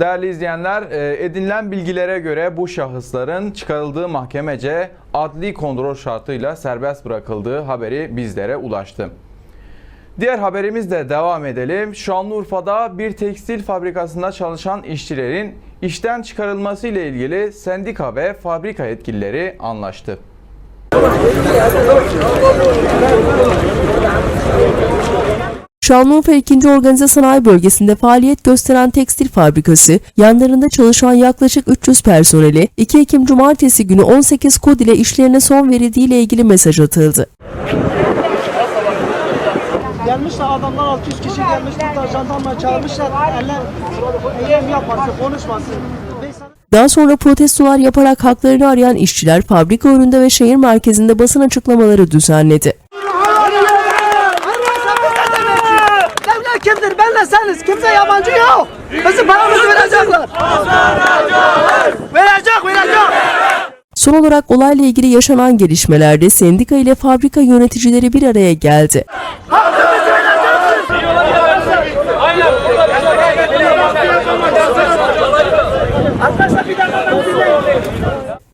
Değerli izleyenler, e, edinilen bilgilere göre bu şahısların çıkarıldığı mahkemece adli kontrol şartıyla serbest bırakıldığı haberi bizlere ulaştı. Diğer haberimizle devam edelim. Şanlıurfa'da bir tekstil fabrikasında çalışan işçilerin işten çıkarılması ile ilgili sendika ve fabrika yetkilileri anlaştı. Şanlıurfa 2. Organize Sanayi Bölgesi'nde faaliyet gösteren tekstil fabrikası, yanlarında çalışan yaklaşık 300 personeli 2 Ekim Cumartesi günü 18 kod ile işlerine son verildiği ile ilgili mesaj atıldı. Gelmişler adamlar 600 kişi gelmiş burada jandarma çağırmışlar. Eller eylem yapmasın, konuşmasın. Daha sonra protestolar yaparak haklarını arayan işçiler fabrika önünde ve şehir merkezinde basın açıklamaları düzenledi. Seniz. Kimse yabancı yok. Bizim paramızı verecekler. Verecek, verecek. Son olarak olayla ilgili yaşanan gelişmelerde sendika ile fabrika yöneticileri bir araya geldi.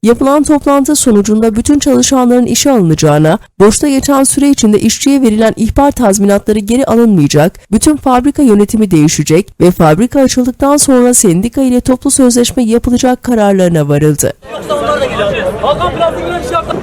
Yapılan toplantı sonucunda bütün çalışanların işe alınacağına, boşta geçen süre içinde işçiye verilen ihbar tazminatları geri alınmayacak, bütün fabrika yönetimi değişecek ve fabrika açıldıktan sonra sendika ile toplu sözleşme yapılacak kararlarına varıldı. Hakan Plastik Güneş yaptı.